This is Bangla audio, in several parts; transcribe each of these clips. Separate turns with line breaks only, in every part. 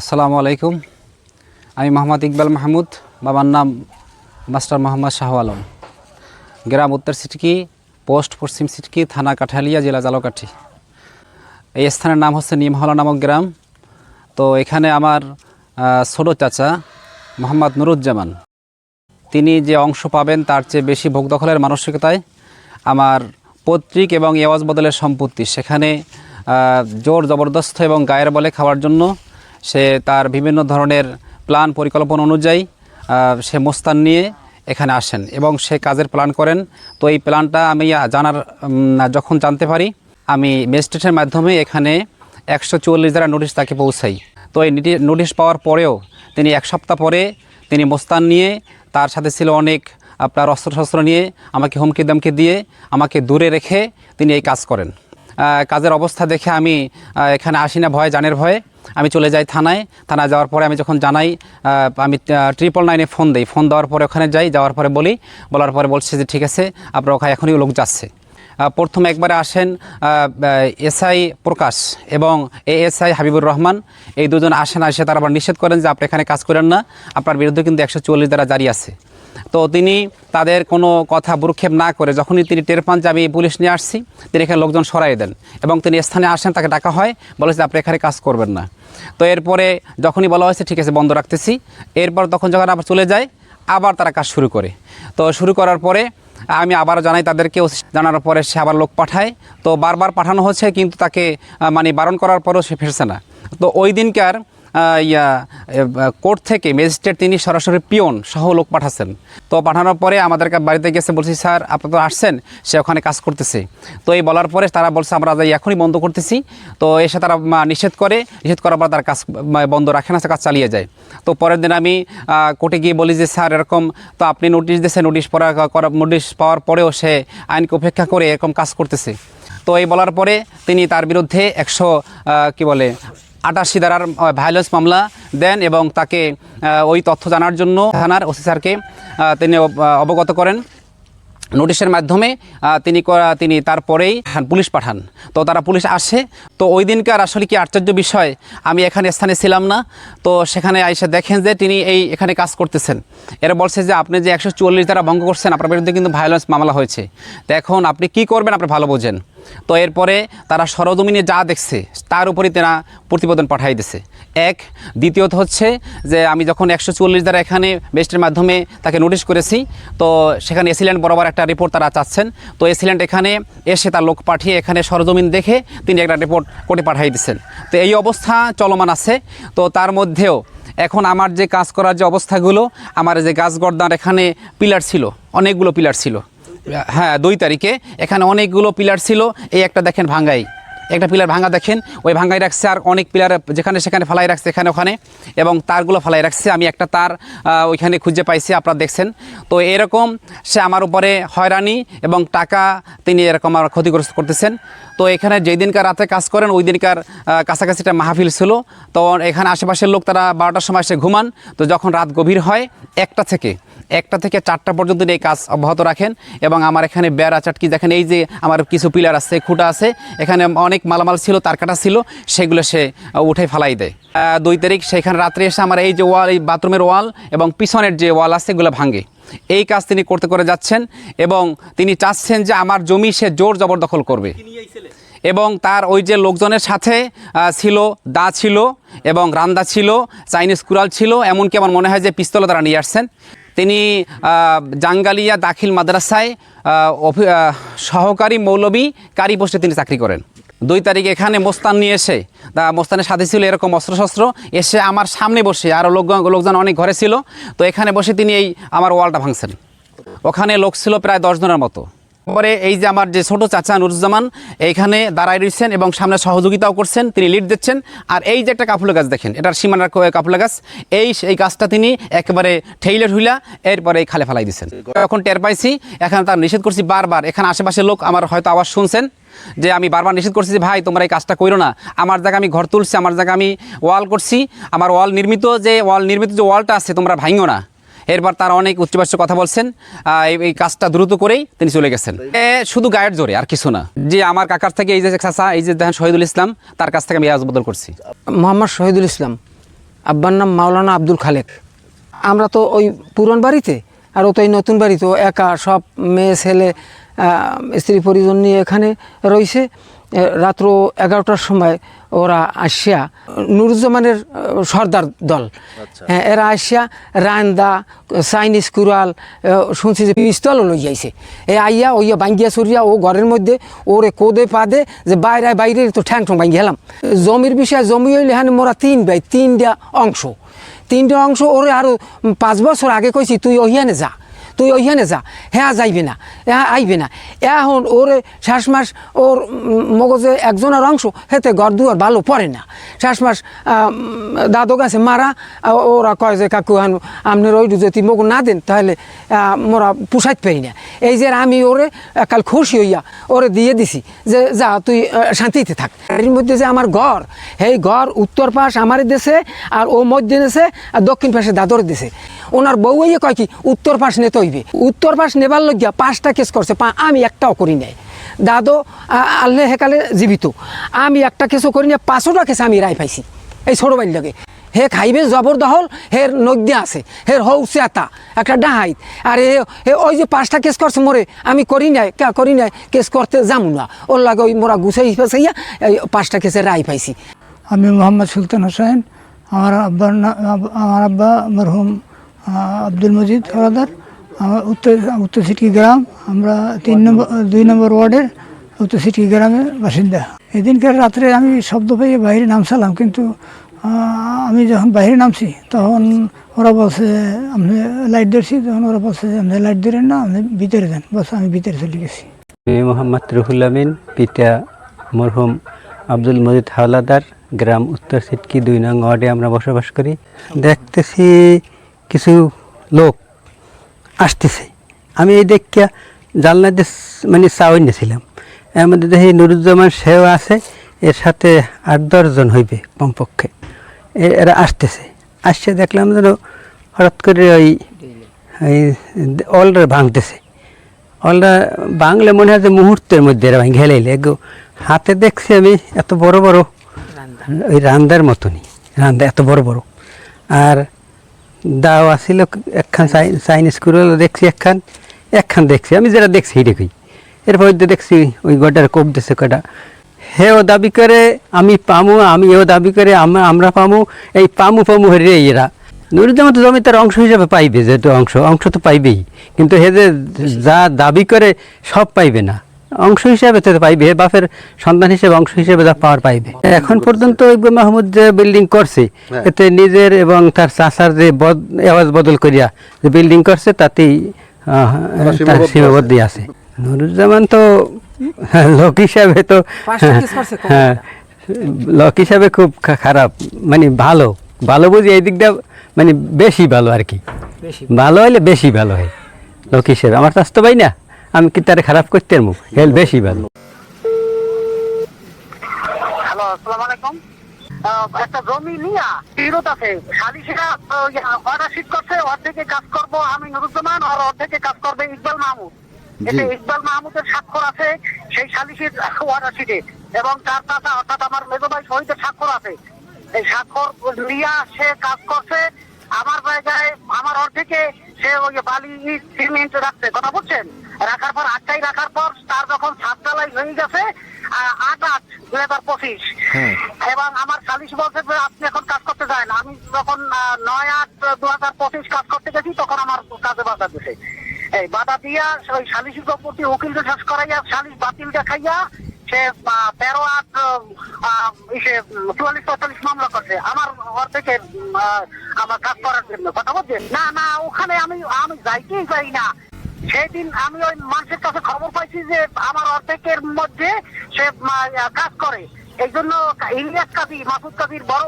আসসালামু আলাইকুম। আমি মোহাম্মদ ইকবাল মাহমুদ, বাবার নাম মাস্টার মোহাম্মদ শাহ আলম। গ্রাম উত্তর সিটকি, পোস্ট পশ্চিম সিটকি, থানা কাঠালিয়া, জেলা জালকাঠি। এই স্থানের নাম হচ্ছে নিমহলা নামক গ্রাম। তো এখানে আমার ছোট চাচা মোহাম্মদ নুরুজ্জামান। তিনি যে অংশ পাবেন তার চেয়ে বেশি ভোগ দখলের মানসিকতায় আমার পৈতৃক এবং এওয়াজ বদলের সম্পত্তি। সেখানে জোর জবরদস্ত এবং গায়ের বলে খাওয়ার জন্য সে তার বিভিন্ন ধরনের প্ল্যান পরিকল্পনা অনুযায়ী সে মোস্তান নিয়ে এখানে আসেন এবং সে কাজের প্ল্যান করেন। তো এই প্ল্যানটা আমি জানার যখন জানতে পারি, আমি ম্যাজিস্ট্রেটের মাধ্যমে এখানে একশো চুয়াল্লিশ দ্বারা নোটিশ তাকে পৌঁছাই। তো এই নোটিশ পাওয়ার পরেও তিনি এক সপ্তাহ পরে তিনি মোস্তান নিয়ে, তার সাথে ছিল অনেক, আপনার অস্ত্রশস্ত্র নিয়ে আমাকে হুমকি দামকি দিয়ে আমাকে দূরে রেখে তিনি এই কাজ করেন। কাজের অবস্থা দেখে আমি এখানে আসি না ভয়ে, জানের ভয়ে। আমি চলে যাই থানায়। থানায় যাওয়ার পরে আমি যখন জানাই আমি ট্রিপল নাইনে ফোন দিই। ফোন দেওয়ার পরে ওখানে যাই, যাওয়ার পরে বলি, বলার পরে বলছে যে, ঠিক আছে, আপনার ওখানে এখনই লোক যাচ্ছে। প্রথমে একবারে আসেন এসআই প্রকাশ এবং এ এসআই হাবিবুর রহমান। এই দুজন আসেন, আসে তারা আবার নিষেধ করেন যে, আপনি এখানে কাজ করেন না। আপনার বিরুদ্ধে কিন্তু একশো চুয়াল্লিশ দ্বারা জারি আছে। তো তিনি তাদের কোনো কথা ভ্রুক্ষেপ না করে যখনই তিনি টের পান যে আমি পুলিশ নিয়ে আসছি, তিনি এখানে লোকজন সরাই দেন এবং তিনি স্থানে আসেন, তাকে ডাকা হয়, বলে যে আপনি এখানে কাজ করবেন না। তো এরপরে যখনই বলা হয়েছে, ঠিক আছে, বন্ধ রাখতেছি। এরপর তখন যখন আবার চলে যায়, আবার তারা কাজ শুরু করে। তো শুরু করার পরে আমি আবার জানাই তাদেরকে জানার পরে সে আবার লোক পাঠায়। তো বারবার পাঠানো হচ্ছে, কিন্তু তাকে মানে বারণ করার পরেও সে ফিরছে না। তো ওই দিনকার ইয়া কোর্ট থেকে ম্যাজিস্ট্রেট তিনি সরাসরি পিয়ন সহ লোক পাঠাচ্ছেন। তো পাঠানোর পরে আমাদেরকে বাড়িতে গেছে বলছি, স্যার, আপনি তো আসছেন, সে ওখানে কাজ করতেছে। তো এই বলার পরে তারা বলছে, আমরা এখনই বন্ধ করতেছি। তো এসে তারা নিষেধ করে, নিষেধ করার পর তার কাজ বন্ধ রাখে না কাজ চালিয়ে যায়। তো পরের দিন আমি কোর্টে গিয়ে বলি যে, স্যার, এরকম, তো আপনি নোটিশ দিয়েছেন, নোটিশ পড়া করা, নোটিশ পাওয়ার পরেও সে আইনকে উপেক্ষা করে এরকম কাজ করতেছে। তো এই বলার পরে তিনি তার বিরুদ্ধে একশো কি বলে আটাশি ধারার ভায়োলেন্স মামলা দেন এবং তাকে ওই তথ্য জানার জন্য থানার ওসি স্যারকে তিনি অব- অবগত করেন। নোটিশের মাধ্যমে তিনি তিনি তারপরেই পুলিশ পাঠান। তো তারা পুলিশ আসে। তো ওই দিনকার আসলে কি আশ্চর্য বিষয়, আমি এখানে স্থানে ছিলাম না। তো সেখানে আইসা দেখেন যে তিনি এই, এখানে কাজ করতেছেন। এরা বলছে যে আপনি যে একশো চুয়াল্লিশ দ্বারা ভঙ্গ করছেন, আপনার বিরুদ্ধে কিন্তু ভায়োলেন্স মামলা হয়েছে। তো এখন আপনি কি করবেন, আপনি ভালো বোঝেন। তো এরপরে তারা সরজমিনে যা দেখছে, তার উপরই তারা প্রতিবেদন পাঠাই দিছে। এক, দ্বিতীয়ত হচ্ছে যে আমি যখন একশো চুয়াল্লিশ দ্বারা এখানে বেস্টের মাধ্যমে তাকে নোটিশ করেছি, তো সেখানে এসিল্যান্ড বরাবর একটা রিপোর্ট তারা চাচ্ছেন। তো এসিল্যান্ড এখানে এসে তার লোক পাঠিয়ে এখানে সরজমিন দেখে তিনি একটা রিপোর্ট কোর্টে পাঠিয়ে দিচ্ছেন তো এই অবস্থা চলমান আছে। তো তার মধ্যেও এখন আমার যে কাজ করার যে অবস্থাগুলো, আমার যে গাছ গর্দার এখানে পিলার ছিল, অনেকগুলো পিলার ছিল। হ্যাঁ দুই তারিখে। এখানে অনেকগুলো পিলার ছিল, এই একটা দেখেন ভাঙ্গাই। একটা পিলার ভাঙা দেখেন, ওই ভাঙ্গাই রাখছে আর অনেক পিলার যেখানে সেখানে ফালাই রাখছে এখানে ওখানে, এবং তারগুলো ফালাই রাখছে। আমি একটা তার ওইখানে খুঁজে পাইছি, আপনারা দেখছেন। তো এরকম সে আমার উপরে হয়রানি এবং টাকা তিনি এরকম আমার ক্ষতিগ্রস্ত করতেছেন। তো এখানে যেই দিনকার রাতে কাজ করেন ওই দিনকার কাছাকাছি একটা মাহফিল ছিল। তো এখানে আশেপাশের লোক, তারা বারোটার সময় এসে ঘুমান। তো যখন রাত গভীর হয়, একটা থেকে একটা থেকে চারটা পর্যন্ত এই কাজ অব্যাহত রাখেন। এবং আমার এখানে বেড়া, চাটকি দেখেন, এই যে আমার কিছু পিলার আছে, খুঁটা আছে, এখানে অনেক মালামাল ছিল, তার কাটা ছিল, সেগুলো সে উঠে ফালাই দেয়। দুই তারিখ সেখানে রাত্রে এসে আমার এই যে ওয়াল, এই বাথরুমের ওয়াল এবং পিছনের যে ওয়াল আছে, এগুলো ভাঙে। এই কাজ তিনি করতে করে যাচ্ছেন এবং তিনি চাচ্ছেন যে আমার জমি সে জোর জবরদখল করবে। এবং তার ওই যে লোকজনের সাথে ছিল, দা ছিল এবং রান্দা ছিল, চাইনিজ কুরাল ছিল, এমনকি আমার মনে হয় যে পিস্তলও তারা নিয়ে আসছেন। তিনি জাঙ্গালিয়া দাখিল মাদ্রাসায় সহকারী মৌলবী কারি পোস্টে তিনি চাকরি করেন। দুই তারিখ এখানে মোস্তান নিয়ে এসে তা মোস্তানের সাথে ছিল এরকম অস্ত্রশস্ত্র, এসে আমার সামনে বসে আরও লোক, লোকজন অনেক ঘরে ছিল, তো এখানে বসে তিনি এই আমার ওয়ালটা ভাঙছেন। ওখানে লোক ছিল প্রায় দশ জনের মতো। পরে এই যে আমার যে ছোট চাচা নুরুজ্জামান, এইখানে দাঁড়ায় রয়েছেন এবং সামনে সহযোগিতাও করছেন, তিনি লিড দিচ্ছেন। আর এই যে একটা কাপুলা গাছ দেখেন, এটার সীমানার ক- কাপুলা গাছ, এই এই গাছটা তিনি একেবারে ঠেইলে ঠুইলা এরপরে এই খালে ফেলাই দিচ্ছেন। এখন টের পাইছি, এখানে তার নিষেধ করছি বারবার। এখানে আশেপাশের লোক আমার হয়তো আওয়াজ শুনছেন, যে আমি বারবার নিষেধ করছি যে, ভাই, তোমরা এই কাজটা করো না। আমার জায়গা আমি ঘর তুলছি, আমার জায়গা আমি ওয়াল করছি। আমার ওয়াল নির্মিত যে, ওয়াল নির্মিত যে ওয়ালটা আছে, তোমরা ভাঙো না। এরপর তারা অনেক উচ্চবাস্য কথা বলছেন এই- কাজটা দ্রুত করেই তিনি চলে গেছেন। শুধু গায়ের জোরে, আর কিছু না। যে আমার কাকার থেকে এই যে চাচা, এই যে দেখেন শহীদুল ইসলাম, তার কাছ থেকে আমি আজ বদল করছি।
মোহাম্মদ শহীদুল ইসলাম, আব্বার নাম মাওলানা আব্দুল খালেক। আমরা তো ওই পুরন বাড়িতে, আর ও তো এই নতুন বাড়িতে একা, সব মেয়ে, ছেলে স্ত্রী, পরিজন নিয়ে এখানে রয়েছে। রাত্র এগারোটার সময় ওরা আসিয়া নুরুজ্জামানের সর্দার দল। হ্যাঁ, এরা আসিয়া রান্দা চাইনিজ কুরাল শুনছি যে পিস্তলও লই যাইছে এ আইয়া ওইয়া বাঙ্গিয়া সরিয়া ও ঘরের মধ্যে ওরে কোদে পাদে যে বাইরে বাইরে তো ঠ্যাং ঠ্যাং ভাঙ্গি হেলাম। জমির বিষয়ে জমি হইলে হ্যাঁ মোরা তিন ভাই তিনটা অংশ। তিনটা অংশ ওরে আরও পাঁচ বছর আগে কইছি তুই ওহিয়ানে যা। তুই ওইখানে যা। হ্যাঁ যাইবে না হ্যাঁ আইবে না। এখন ওরে শ্বাস মাস ওর মগজে একজনের অংশ, হেতে ঘর দুয়ার ভালো পড়ে না। শ্বাস মাস দাদু গাছে মারা ওরা কয় যে, কাকু হান আপনার ওই যদি মগ না দেন, তাহলে মোরা পুষাইতে পারি না। এই যে আমি ওরে কাল খুশি হইয়া ওরে দিয়ে দিছি যে, যা, তুই শান্তিতে থাক। এর মধ্যে যে আমার ঘর, এই ঘর উত্তর পাশ আমার দেশে আর ও মধ্যে দেশে আর দক্ষিণ পাশে দাদর দেশে ওনার বউ ইয়ে কয় কি, উত্তর পাশ নিতে হইবে। উত্তর পাশ নেবার লজ্ঞা পাঁচটা কেস করছে আমি একটাও করি নাই। দাদো আল্লে হেকালে জীবিত। আমি একটা কেসও করি না পাঁচটা কেস আমি রায় পাইছি, এই ছোটো বাড়ির লগে। হে খাইবে জবরদহল হের নদ্যে আছে হের হৌ চেতা একটা ডাহাইত। আর হে ওই যে পাঁচটা কেস করছে মোরে, আমি করি নাই, কে করি নাই কেস করতে যামু না। ওর লাগে ওই মোরা গুছাই ফেসাইয়া, এই পাঁচটা কেসে রায় পাইছি।
আমি মোহাম্মদ সুলতান হোসেন, আমার আব্বার আমার আব্বা মরহুম আব্দুল মজিদ হরাদার আমার উত্তর উত্তর সিটি গ্রাম, আমরা তিন নম্বর, দুই নম্বর ওয়ার্ডের উত্তর সিটি গ্রামের বাসিন্দা। এদিনকার রাত্রে আমি শব্দ পেয়ে বাইরে নামছিলাম, কিন্তু আমি যখন বাইরে নামছি, তখন ওরা বলছে, আপনি লাইট ধরছি। তখন ওরা বলছে, আপনি লাইট ধরেন না, আপনি ভিতরে যান। বস আমি ভিতরে চলে গেছি।
আমি মোহাম্মদ রুহুল আমিন, পিতা মরহুম আব্দুল মজিদ হাওলাদার, গ্রাম উত্তর সিটকি দুই নং ওয়ার্ডে আমরা বসবাস করি। দেখতেছি কিছু লোক আসতেছে। আমি এই দেখিয়া জানলা দিয়ে মানে চাউই নিয়েছিলাম। এর মধ্যে দেখি নুরুজ্জামান সেও আছে এর সাথে আট দশজন হইবে কমপক্ষে। এ- এরা আসতেছে। আসছে দেখলাম যেন হঠাৎ করে ওই অলরে ভাঙতেছে। অলরা বাংলা মনে হয় যে মুহূর্তের মধ্যে এরা ভেঙে হেলাইলে হাতে দেখছি আমি এত বড় বড় ওই রান্দার মতনই। রান্দা এত বড় বড়। আর দাও আসিল, একখান চাইনিজ কুড়াল দেখছি একখান একখান দেখছি। আমি যেটা দেখছি দেখি। এরপর দেখছি ওই গডার কোপ দিছে কটা হেও দাবি করে, আমি পামু, আমি এও দাবি করে আমরা পামু, এই পামু পামু রে এরা। নুরুজ্জামান তো জমি তার অংশ হিসাবে পাইবে, যেহেতু অংশ অংশ তো পাইবেই। কিন্তু হে যে যা দাবি করে, সব পাইবে না। অংশ হিসাবে তো পাইবে বাপের সন্তান হিসেবে অংশ হিসেবে যা পাওয়ার পাইবে। এখন পর্যন্ত ইকবাল মাহমুদ যে বিল্ডিং করছে এতে নিজের এবং তার চাচার যে আওয়াজ বদল করিয়া যে বিল্ডিং করছে তাতেই তার সীমাবদ্ধ আছে। নুরুজ্জামান তো লোক হিসাবে তো হ্যাঁ লোক হিসাবে খুব খারাপ মানে ভালো ভালো বুঝি এই দিকটা মানে বেশি ভালো আর কি। ভালো হলে বেশি ভালো হয় লোক হিসেবে। আমার স্বাস্থ্য পাই না। আমি কি তার খারাপ করতে হেল বেশি ভালো।
হ্যালো আসসালামু আলাইকুম। একটা জমি নিয়া বিরোধ আছে। সালিশিরা অর্ডার শিট করছে অর্ধেকে কাজ করব আমি নুরুজ্জামান আর অর্ধেকে কাজ করবে ইকবাল মাহমুদ। এতে ইকবাল মাহমুদের স্বাক্ষর আছে সেই সালিশির অর্ডার শিটে এবং তার চাচা অর্থাৎ আমার মেজো ভাই শহীদের স্বাক্ষর আছে। এই স্বাক্ষর নিয়া সে কাজ করছে আমার জায়গায় আমার অর্ধেকে সে ওই বালি সিমেন্ট রাখছে কথা বলছেন? রাখার পর আটটাই রাখার পর তার যখন ছাদ ঢালাই হয়ে গেছে আট আট দুই হাজার পঁচিশ। এবং আমার সালিশ বলছে যে আপনি এখন কাজ করতে যান আমি যখন নয় আট দু হাজার পঁচিশ কাজ করতে গেছি তখন আমার কাজে বাধা দিছে এই বাধা দিয়া ওই সালিশ প্রতি উকিলকে শেষ করাইয়া সালিশ বাতিল দেখাইয়া সে তেরো আট চুয়াল্লিশ পঁয়তাল্লিশ মামলা করছে। আমার ঘর থেকে আমার কাজ করার জন্য। কথা বলছে না না, ওখানে আমি আমি যাইতেই চাই না। সেদিন আমি ওই মানুষের কাছে খবর পাইছি যে, আমার অর্ধেকের মধ্যে সে কাজ করে। এই জন্য ইলিয়াস কাজী মাসুদ কাজীর বড়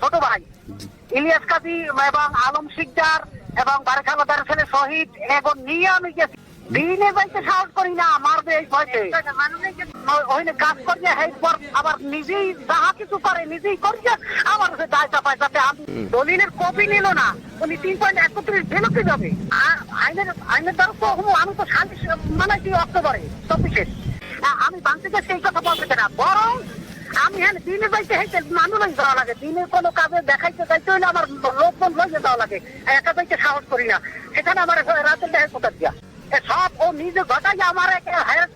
ছোট ভাই। ইলিয়াস কাজী এবং আলম শিকদার এবং বারেখালাদার ছেলে শহীদ এবং নিয়ে আমি গেছি। দিনে যাইতে সাহস করি না মারবে এই ভয়তে ওইনে কাজ করিয়া হেই পর আবার নিজেই যাহা কিছু করে, নিজেই করিয়া আমার সে দায় চাপায় যাতে আমি দলিলের কপি নিল না। উনি তিন পয়েন্ট একত্রিশ ভেলোতে যাবে আইনের আইনের দ্বারা তো আমি তো শান্তি মানাইছি অক্টোবরে, চব্বিশে। আমি বাংলাদেশে সেই কথা বলতে না। বরং আমি হ্যাঁ দিনে যাইতে হেঁটে মানুষ যাওয়া লাগে। দিনে কোনো কাজে দেখাইতে যাইতে হইলে আমার লোকজন লইয়ে যাওয়া লাগে। একা যাইতে সাহস করি না। সেখানে আমার রাতে দেখে কোথা দিয়া। সব ও নিজে ঘটাই আমার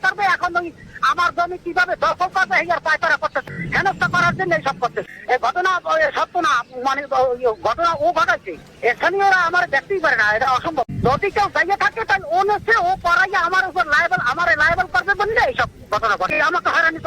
করবে? এখন ওই আমার জমি কীভাবে দখল করবে? এই আর পায়তারা হেনস্থা করার জন্য ঘটনা সত্য না মানে ঘটনা ও আমার দেখতেই পারে না, এটা অসম্ভব। যদি কেউ দাঁড়িয়ে থাকে তাই ও নিচ্ছে ও পড়াইয়া আমার উপর লাইবেল আমার লাইবেল করবে বলে এইসব ঘটনা ঘটে। আমাকে হয়রানি